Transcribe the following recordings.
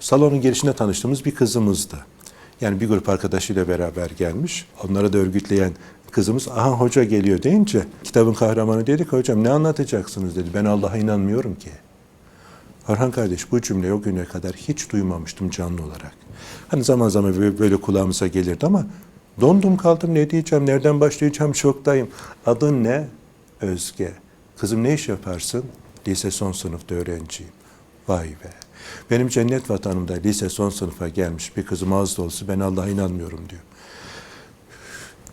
Salonun girişinde tanıştığımız bir kızımızdı. Yani bir grup arkadaşıyla beraber gelmiş. Onları da örgütleyen kızımız aha hoca geliyor deyince kitabın kahramanı dedik hocam ne anlatacaksınız dedi. Ben Allah'a inanmıyorum ki. Orhan kardeş bu cümleyi o güne kadar hiç duymamıştım canlı olarak. Hani zaman zaman böyle kulağımıza gelirdi ama dondum kaldım ne diyeceğim, nereden başlayacağım şoktayım. Adın ne? Özge. Kızım ne iş yaparsın? Lise son sınıfta öğrenciyim. Vay be. Benim cennet vatanımda lise son sınıfa gelmiş bir kızım ağız dolusu ben Allah'a inanmıyorum diyor.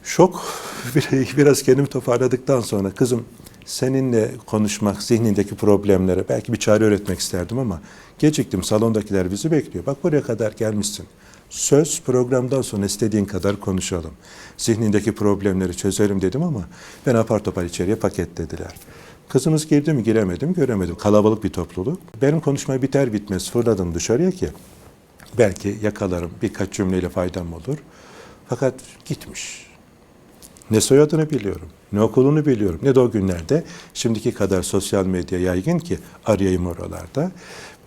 Şok. Bir- Biraz kendimi toparladıktan sonra kızım seninle konuşmak, zihnindeki problemlere belki bir çare öğretmek isterdim ama geciktim. Salondakiler bizi bekliyor. Bak buraya kadar gelmişsin. Söz programdan sonra istediğin kadar konuşalım. Zihnindeki problemleri çözelim dedim ama ben apar topar içeriye paketlediler. Kızımız girdi mi giremedim göremedim. Kalabalık bir topluluk. Benim konuşma biter bitmez fırladım dışarıya ki belki yakalarım birkaç cümleyle faydam olur. Fakat gitmiş. Ne soyadını biliyorum, ne okulunu biliyorum, ne de o günlerde şimdiki kadar sosyal medya yaygın ki arayayım oralarda.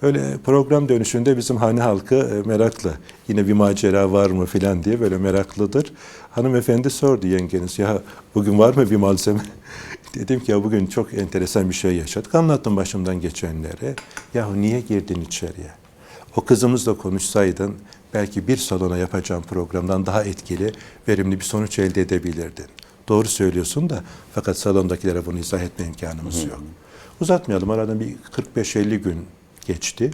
Böyle program dönüşünde bizim hane halkı e, meraklı. Yine bir macera var mı filan diye böyle meraklıdır. Hanımefendi sordu yengeniz ya bugün var mı bir malzeme? Dedim ki ya bugün çok enteresan bir şey yaşadık. Anlattım başımdan geçenleri. Yahu niye girdin içeriye? O kızımızla konuşsaydın belki bir salona yapacağım programdan daha etkili, verimli bir sonuç elde edebilirdin. Doğru söylüyorsun da fakat salondakilere bunu izah etme imkanımız yok. Uzatmayalım aradan bir 45-50 gün geçti.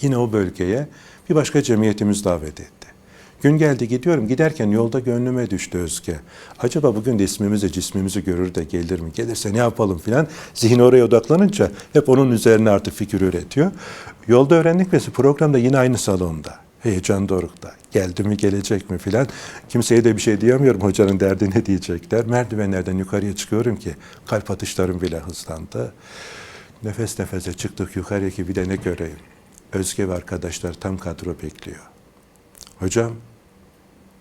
Yine o bölgeye bir başka cemiyetimiz davet etti. Gün geldi gidiyorum. Giderken yolda gönlüme düştü Özge. Acaba bugün de ismimizi, cismimizi görür de gelir mi? Gelirse ne yapalım filan. Zihin oraya odaklanınca hep onun üzerine artık fikir üretiyor. Yolda öğrendik ve programda yine aynı salonda. Heyecan dorukta. Geldi mi gelecek mi filan. Kimseye de bir şey diyemiyorum hocanın derdi ne diyecekler. Merdivenlerden yukarıya çıkıyorum ki kalp atışlarım bile hızlandı. Nefes nefese çıktık yukarıya ki bir de ne göreyim. Özge ve arkadaşlar tam kadro bekliyor. Hocam,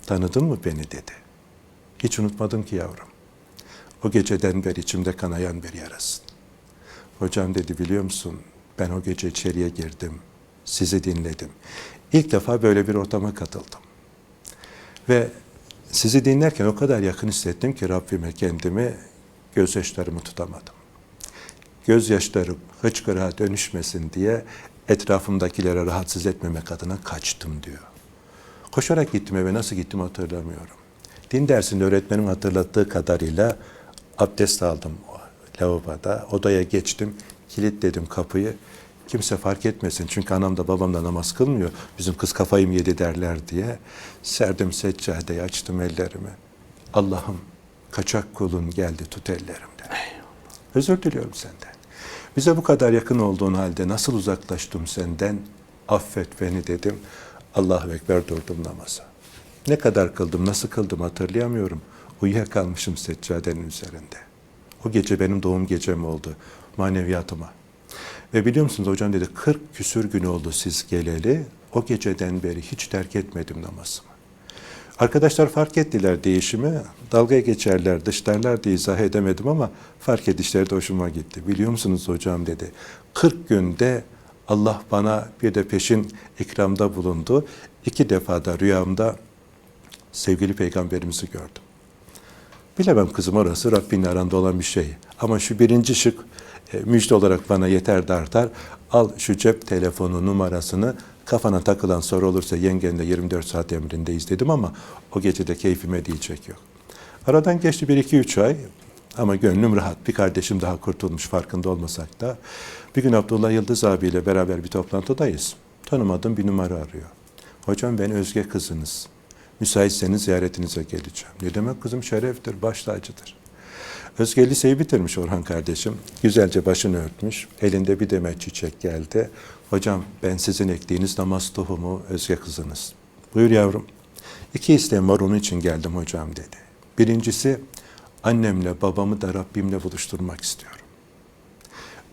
tanıdın mı beni dedi. Hiç unutmadım ki yavrum. O geceden beri içimde kanayan bir yarasın. Hocam dedi biliyor musun ben o gece içeriye girdim. Sizi dinledim. İlk defa böyle bir ortama katıldım. Ve sizi dinlerken o kadar yakın hissettim ki Rabbime kendimi gözyaşlarımı tutamadım. Gözyaşlarım hıçkırığa dönüşmesin diye etrafımdakilere rahatsız etmemek adına kaçtım diyor. Koşarak gittim eve nasıl gittim hatırlamıyorum. Din dersinde öğretmenim hatırlattığı kadarıyla abdest aldım lavaboda. Odaya geçtim, kilitledim kapıyı. Kimse fark etmesin çünkü anam da babam da namaz kılmıyor. Bizim kız kafayı mı yedi derler diye. Serdim seccadeyi, açtım ellerimi. Allah'ım kaçak kulun geldi tut ellerimden. Özür diliyorum senden. Bize bu kadar yakın olduğun halde nasıl uzaklaştım senden? Affet beni dedim. Allahu Ekber durdum namaza. Ne kadar kıldım, nasıl kıldım hatırlayamıyorum. Uyuyakalmışım seccadenin üzerinde. O gece benim doğum gecem oldu maneviyatıma. Ve biliyor musunuz hocam dedi 40 küsür gün oldu siz geleli. O geceden beri hiç terk etmedim namazımı. Arkadaşlar fark ettiler değişimi. Dalgaya geçerler, dışlarlar diye izah edemedim ama fark edişleri de hoşuma gitti. Biliyor musunuz hocam dedi. 40 günde Allah bana bir de peşin ikramda bulundu. İki defa da rüyamda sevgili peygamberimizi gördüm. Bilemem kızım orası Rabbinin aranda olan bir şey. Ama şu birinci şık müjde olarak bana yeter de. Al şu cep telefonu numarasını kafana takılan soru olursa yengenle 24 saat emrindeyiz dedim ama o gece de keyfime diyecek yok. Aradan geçti bir iki üç ay ama gönlüm rahat. Bir kardeşim daha kurtulmuş farkında olmasak da. Bir gün Abdullah Yıldız abiyle beraber bir toplantıdayız. Tanımadığım bir numara arıyor. Hocam ben Özge kızınız. Müsaitseniz ziyaretinize geleceğim. Ne demek kızım şereftir, baş tacıdır. Özge liseyi bitirmiş Orhan kardeşim. Güzelce başını örtmüş. Elinde bir demet çiçek geldi. Hocam ben sizin ektiğiniz namaz tohumu Özge kızınız. Buyur yavrum. İki isteğim var onun için geldim hocam dedi. Birincisi annemle babamı da Rabbimle buluşturmak istiyorum.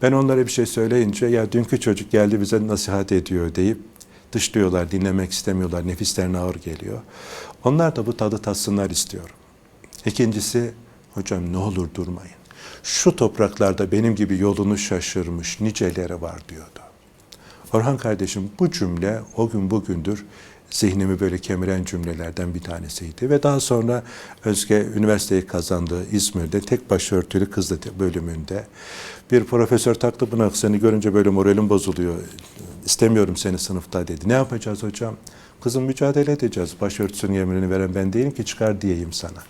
Ben onlara bir şey söyleyince ya dünkü çocuk geldi bize nasihat ediyor deyip dışlıyorlar, dinlemek istemiyorlar, nefislerine ağır geliyor. Onlar da bu tadı tatsınlar istiyorum. İkincisi, hocam ne olur durmayın. Şu topraklarda benim gibi yolunu şaşırmış niceleri var diyordu. Orhan kardeşim bu cümle o gün bugündür zihnimi böyle kemiren cümlelerden bir tanesiydi. Ve daha sonra Özge üniversiteyi kazandı İzmir'de tek başörtülü kız bölümünde. Bir profesör taktı buna seni görünce böyle moralim bozuluyor. İstemiyorum seni sınıfta dedi. Ne yapacağız hocam? Kızım mücadele edeceğiz. Başörtüsünün yeminini veren ben değilim ki çıkar diyeyim sana.